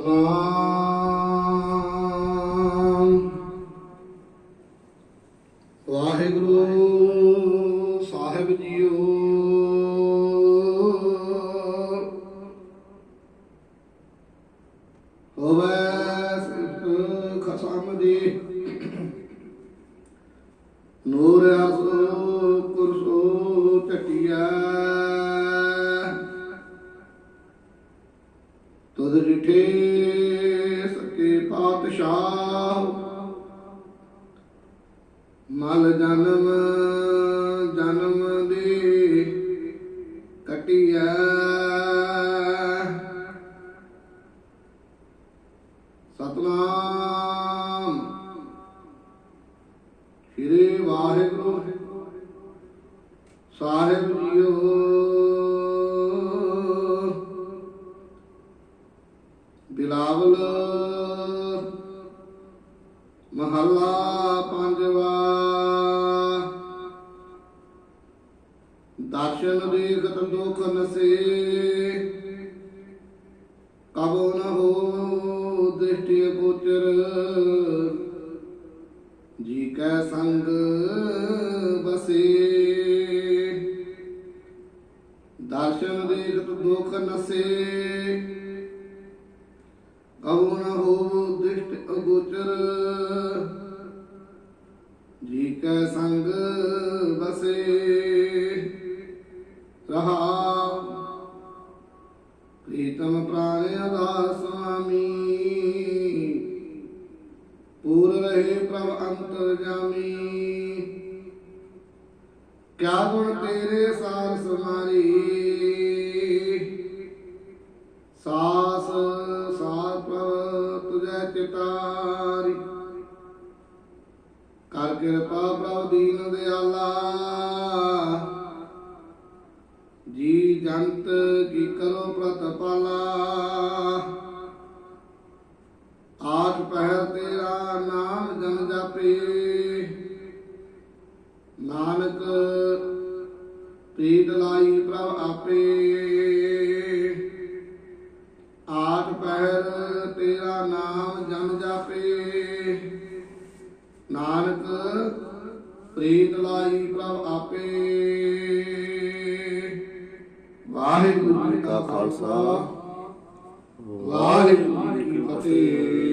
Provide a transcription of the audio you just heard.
ਸਤਨਾਮ ਵਾਹਿਗੁਰੂ ਸਾਹਿਬ ਜੀਓ। ਹੋਵੇ ਸਿਫਤ ਖਸਮ ਦੀ। ਨੂਰ ਅਸੋ ਕੁਰਸੋ ਟਟਿਆ ਰਿਠੇ ਸਕੇ ਪਾਤਸ਼ਾਹ। ਮਲ ਜਨਮ ਜਨਮ ਦੇ ਕਟਿਆ ਸਤਨਾਮ। ਸ੍ਰੀ ਵਾਹਿਗੁਰੂ ਸਾਹਿਬ ਜੀਓ। ਮਹੱਲਾ ਪੰਜਵਾ। ਦਰਸ਼ਨ ਦੇਖਤ ਦੁਖ ਨਸੇ, ਕਬੋ ਨ ਹੋ ਦ੍ਰਿਸ਼ਟੀ ਗੋਚਰ। ਜੀ ਕੈ ਸੰਗ ਬਸੇ। ਦਰਸ਼ਨ ਦੇਖਤ ਦੁਖ ਨਸੇ ਜੀ ਸੰਗ ਬਸੇ ਰਹਾ। ਪ੍ਰੀਤਮ ਪ੍ਰਾਨ ਅਦਾ ਸੁਆਮੀ, ਪੂਰ ਰਹੇ ਪ੍ਰਭ ਅੰਤਰ ਜਾਮੀ। ਕਿਆ ਗੁਣ ਤੇਰੇ ਸਾਰ ਸਮਾਰੀ? ਸਾਸ ਸਾਸ ਪ੍ਰਭ ਤੁਝੈ ਚਿਤਾਰੀ ਕਿਰਪਾ ਪ੍ਰਭ ਦੀਨ ਦਿਆਲਾ ਜੀ ਜੰਤ ਕੀ ਕਰੋ ਪ੍ਰਤਪਾਲਾ ਆਠ ਪਹਿਰ ਤੇਰਾ ਨਾਮ ਜਨ ਜਾਪੇ। ਨਾਨਕ ਪ੍ਰੀਤ ਲਾਈ ਪ੍ਰਭ ਆਪੇ। ਆਠ ਪਹਿਰ ਤੇਰਾ ਨਾਮ ਜਨ ਜਾਪੇ। ਨਾਨਕ ਪ੍ਰੀਤ ਲਾਈ ਪ੍ਰਭ ਆਪੇ। ਵਾਹਿਗੁਰੂ ਜੀ ਕਾ ਖਾਲਸਾ ਵਾਹਿਗੁਰੂ ਜੀ ਕੀ ਫਤਿਹ।